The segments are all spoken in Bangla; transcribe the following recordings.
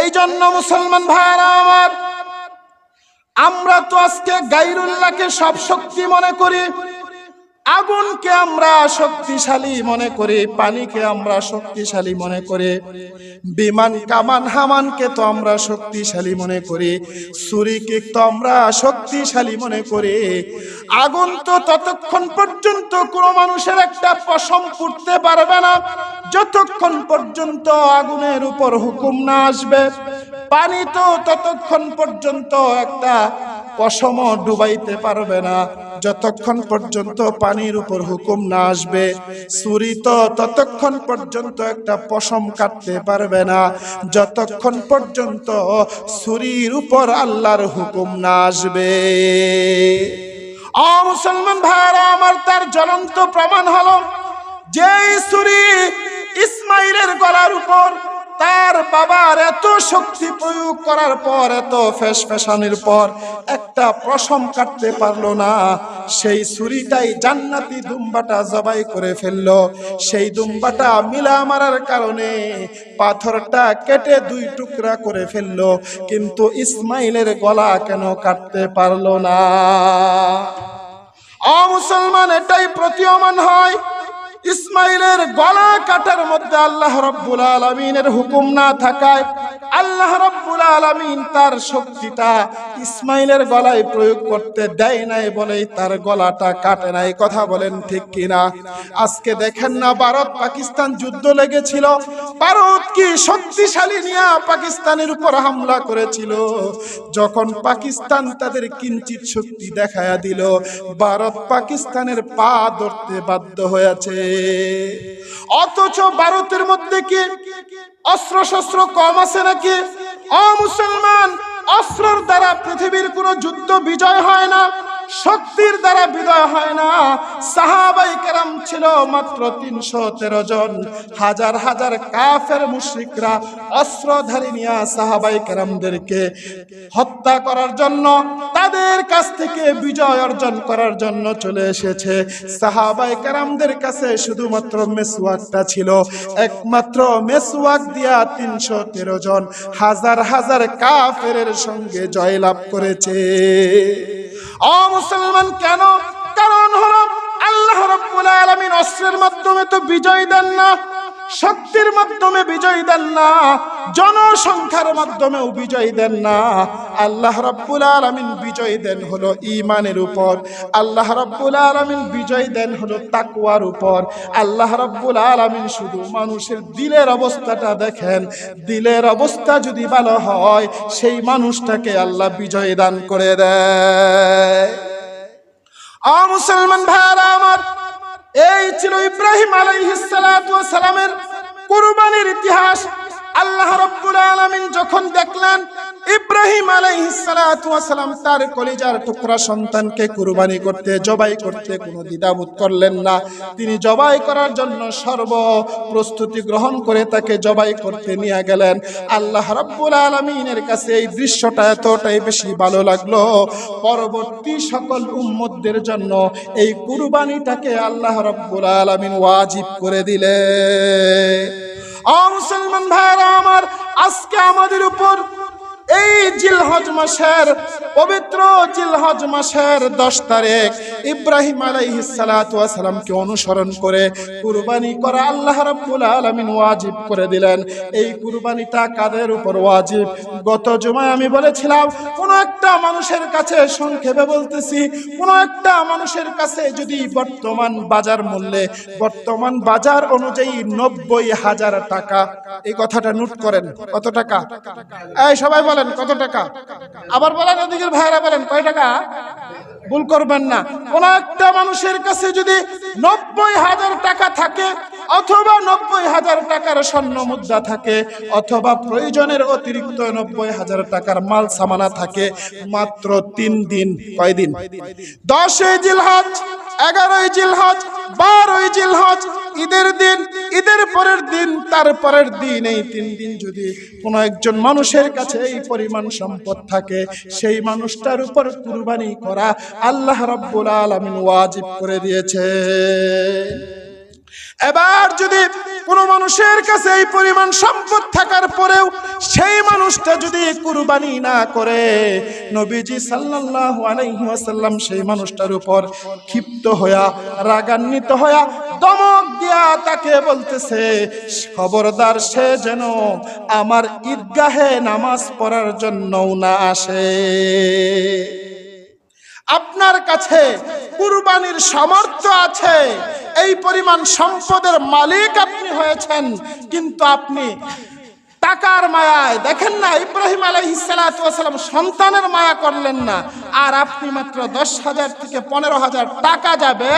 এই জন্য মুসলমান ভাইরা আমার আমরা তো আজকে গাইরুল্লাহকে সব শক্তি মনে করি। আগুনকে আমরা শক্তিশালী মনে করি, পানিকে আমরা শক্তিশালী মনে করি। বিমান কামান হামানকে তো আমরা শক্তিশালী মনে করি। সুরিকে তো আমরা শক্তিশালী মনে করি। আগুন তো ততক্ষণ পর্যন্ত কোনো মানুষের একটা পশম ফুটতে পারবে না। যতক্ষণ পর্যন্ত আগুনের উপর হুকুম না আসবে, পানি তো ততক্ষণ পর্যন্ত একটা পশম ডুবাইতে পারবে না। যতক্ষণ পর্যন্ত পানির উপর হুকুম না আসবে, সুরি তো ততক্ষণ পর্যন্ত একটা পশম কাটতে পারবে না। যতক্ষণ পর্যন্ত সুরির উপর আল্লাহর হুকুম না আসবে। মুসলমান ভাইরা আমার তার জ্বলন্ত প্রমাণ হলো, যেই সুরি ইসমাইলের গলার উপর তার বাবার এত শক্তি প্রয়োগ করার পর, এত ফেস ফেসানির পর একটা প্রশম কাটতে পারল না। সেই ছুরিটাই জান্নাতি দুম্বাটা জবাই করে ফেলল। সেই দুম্বাটা মিলা মারার কারণে পাথরটা কেটে দুই টুকরা করে ফেলল, কিন্তু ইসমাইলের গলা কেন কাটতে পারল না? অমুসলমান এটাই প্রতীয়মান হয়। ইসমাইলের গলা কাটার মধ্যে আল্লাহ রব্বুল আলমিনের হুকুম না থাকায় আল্লাহ রব্বুল আলমিন তার শক্তিটা ইসমাইলের গলায় প্রয়োগ করতে দেয় নাই বলেই তার গলাটা কাটে নাই। কথা বলেন ঠিক কিনা? আজকে দেখেন না ভারত পাকিস্তান যুদ্ধ লেগেছিল। ভারত কি শক্তিশালী নিয়ে পাকিস্তানের উপর হামলা করেছিল? যখন পাকিস্তান তাদের কিঞ্চিত শক্তি দেখায়া দিল, ভারত পাকিস্তানের পা ধরতে বাধ্য হয়েছে। অথচ ভারতের মধ্যে কি অস্ত্র শস্ত্র কম আছে নাকি? অমুসলমান মুসলমান, অস্ত্রের দ্বারা পৃথিবীর কোনো যুদ্ধ বিজয় হয় না? শক্তির দ্বারা বিজয় হয় না। সাহাবাই কেরাম ছিল মাত্র তিনশো তেরো জন। হাজার হাজার কাফের মুশ্রিকরা অস্ত্রধারী নিয়ে সাহাবাই কেরামদেরকে হত্যা করার জন্য, তাদের কাছ থেকে বিজয় অর্জন করার জন্য চলে এসেছে। সাহাবাই কেরামদের কাছে শুধুমাত্র মেসওয়াকটা ছিল। একমাত্র মেসওয়াক দিয়া তিনশো তেরো জন হাজার হাজার কাফের সঙ্গে জয়লাভ করেছে। অ মুসলমান, কেন? কারণ হলো আল্লাহ রব্বুল আলামিন অস্ত্রের মাধ্যমে তো বিজয় দেন না, শক্তির মাধ্যমে বিজয় দেন না। জনসংখ্যার মাধ্যমেও বিজয় দেন না। আল্লাহ রাব্বুল আলামিন বিজয় দেন হলো ঈমানের উপর। আল্লাহ রাব্বুল আলামিন বিজয় দেন হলো তাকওয়ার উপর। আল্লাহ রাব্বুল আলামিন শুধু মানুষের দিলের অবস্থাটা দেখেন। দিলের অবস্থা যদি ভালো হয়, সেই মানুষটাকে আল্লাহ বিজয় দান করে দেয়। মুসলমান ভাইরা আমার, এই ছিল ইব্রাহিম আলাইহিস সালামের কুরবানির ইতিহাস। আল্লাহ রাব্বুল আলামিন যখন দেখলেন ইব্রাহিম আলাইহিস সালাতু তার কলিজার টুকরা সন্তানকে কুরবানি করতে, জবাই করতে কোনো দ্বিধাবোধ করলেন না। তিনি জবাই করার জন্য সর্ব প্রস্তুতি গ্রহণ করে তাকে জবাই করতে নিয়ে গেলেন। আল্লাহ রাব্বুল আলামিনের কাছে এই দৃশ্যটা এতটাই বেশি ভালো লাগল। পরবর্তী সকল উম্মতদের জন্য এই কুরবানিটাকে আল্লাহ রাব্বুল আলামিন ওয়াজিব করে দিলে আ মুসলমান ভাইরা আমার আজকে আমাদের উপর এই জিলহজ মাসের পবিত্র জিলহজ মাসের দশ তারিখ ইব্রাহিম আলাইহিস সালাতু অনুসরণ করে কুরবানি করা আল্লাহ রাব্বুল আলামিন ওয়াজিব করে দিলেন। এই কুরবানিটা কাদের উপর ওয়াজিব? গত জুমায় আমি বলেছিলাম, কোন একটা মানুষের কাছে সংক্ষেপে বলতেছি, কোন একটা মানুষের কাছে যদি বর্তমান বাজার মূল্যে, বর্তমান বাজার অনুযায়ী নব্বই হাজার টাকা, এই কথাটা নোট করেন, কত টাকা? এই সবাই বলেন, কত টাকা? আবার বলেন ওদিকের ভাইরা বলেন, কয় টাকা? ভুল করবেন না। কোন একটা মানুষের কাছে যদি নব্বই হাজার টাকা থাকে, অথবা নব্বই হাজার টাকার স্বর্ণ মুদ্রা থাকে, অথবা প্রয়োজনের অতিরিক্ত নব্বই হাজার টাকার মাল সামানা থাকে, মাত্র তিন দিন কয়দিন দশই জিলহজ, এগারোই জিলহজ, বারোই জিলহজ ঈদের দিন, ঈদের পরের দিন, তার পরের দিন এই তিন দিন যদি কোনো একজন মানুষের কাছে এই পরিমাণ সম্পদ থাকে, সেই মানুষটার উপর কুরবানি করা আল্লাহ রাব্বুল আলামিন ওয়াজিব করে দিয়েছে। এবার যদি কোনো মানুষের কাছে এই পরিমাণ সম্পদ থাকার পরেও সেই মানুষটা যদি কুরবানি না করে, নবীজি সাল্লাল্লাহু আলাইহি ওয়াসাল্লাম সেই মানুষটার উপর ক্ষিপ্ত হয়া রাগান্বিত হয়া দমক দিয়া তাকে বলতেছে, খবরদার সে যেন আমার ঈদগাহে নামাজ পড়ার জন্যও না আসে। আপনার কাছে কুরবানির সামর্থ্য আছে, এই পরিমাণ সম্পদের মালিক আপনি হয়েছেন, কিন্তু আপনি টাকার মায়ায়, দেখেন না, ইব্রাহিম আলাইহিসালাম সন্তানের মায়া করলেন না, আর আপনি মাত্র দশ হাজার থেকে পনেরো হাজার টাকা যাবে,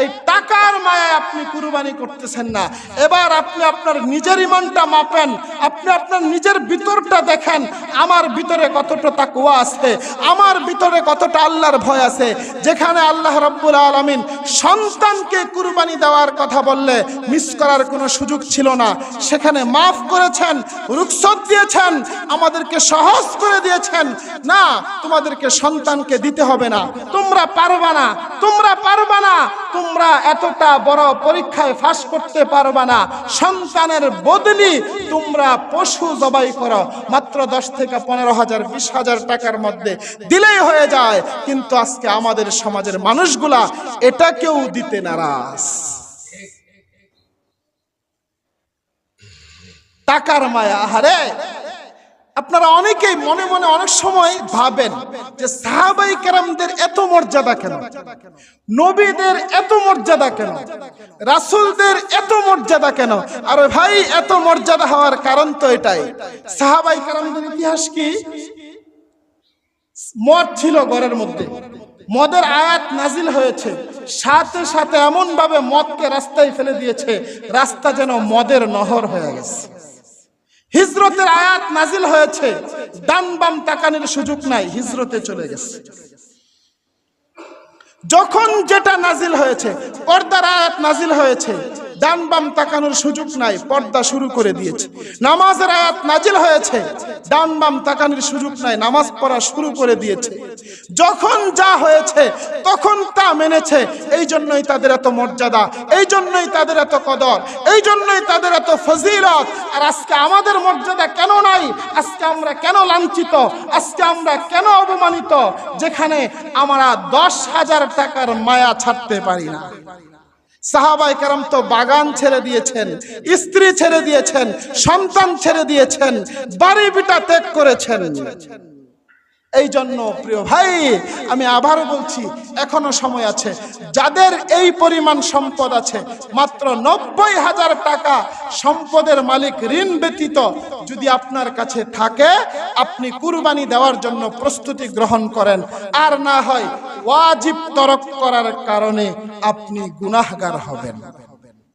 এই টাকার মায়ায় আপনি কুরবানি করতেছেন না? এবার আপনি আপনার নিজের ইমানটা মাপেন, আপনি আপনার নিজের ভিতরটা দেখেন, আমার ভিতরে কতটা তাকুয়া আছে, আমার ভিতরে কতটা আল্লাহর ভয় আছে। যেখানে আল্লাহ রব্বুল আলমিন সন্তানকে কুরবানি দেওয়ার কথা বললে মিস করার কোনো সুযোগ ছিল না। সেখানে মাফ করেছেন রুকসত দিয়েছেন, আমাদেরকে সহজ করে দিয়েছেন। না, তোমাদেরকে সন্তানকে দিতে হবে না। তোমরা পারবা না, তোমরা পারবা না, তোমরা এতটা বড় পরীক্ষায় ফাঁস করতে পারবা না, সন্তানের বদলি তোমরা পশু জবাই করো। মাত্র দশ থেকে পনেরো হাজার, বিশ হাজার টাকার মধ্যে দিলেই হয়ে যায়। কিন্তু আজকে আমাদের সমাজের মানুষগুলা এটা কেউ দিতে নারাজ। টাকার মায়া হারে আপনারা অনেকেই মনে মনে অনেক সময় ভাবেন যে সাহাবাই কেরামদের এত মর্যাদা কেন? নবীদের এত মর্যাদা কেন? রাসুলদের এত মর্যাদা কেন? আর ভাই, এত মর্যাদা হওয়ার কারণ তো এটাই। সাহাবাই কেরামদের ইতিহাস কি? মদ ছিল ঘরের মধ্যে। মদের আয়াত নাজিল হয়েছে। সাথে সাথে এমন ভাবে মদকে রাস্তায় ফেলে দিয়েছে। রাস্তা যেন মদের নহর হয়ে গেছে। হিজরতের আয়াত নাজিল হয়েছে। ডান বাম তাকানের সুযোগ নাই, হিজরতে চলে গেছে। যখন যেটা নাজিল হয়েছে, পর্দার আয়াত নাজিল হয়েছে ডান বাম তাকানোর সুযোগ নাই, পর্দা শুরু করে দিয়েছে। নামাজের আয়াত নাজিল হয়েছে ডান বাম তাকানোর সুযোগ নাই, নামাজ পড়া শুরু করে দিয়েছে। যখন যা হয়েছে, তখন তা মেনেছে। এই জন্যই তাদের এত মর্যাদা, এই জন্যই তাদের এত কদর, এই জন্যই তাদের এত ফজিলত। আর আজকে আমাদের মর্যাদা কেন নাই? আজকে আমরা কেন লাঞ্ছিত? আজকে আমরা কেন অপমানিত? যেখানে আমরা দশ হাজার টাকার মায়া ছাড়তে পারি না। সাহাবাই কারাম তো বাগান ছেড়ে দিয়েছেন, স্ত্রী ছেড়ে দিয়েছেন, সন্তান ছেড়ে দিয়েছেন, বাড়ি বিটা ত্যাগ করেছেন। এই জন্য প্রিয় ভাই, আমি আবারও বলছি, এখনও সময় আছে। যাদের এই পরিমাণ সম্পদ আছে, মাত্র নব্বই হাজার টাকা সম্পদের মালিক ঋণ ব্যতীত যদি আপনার কাছে থাকে, আপনি কুরবানি দেওয়ার জন্য প্রস্তুতি গ্রহণ করেন। আর না হয় ওয়াজিব তরক করার কারণে আপনি গুনাহগার হবেন।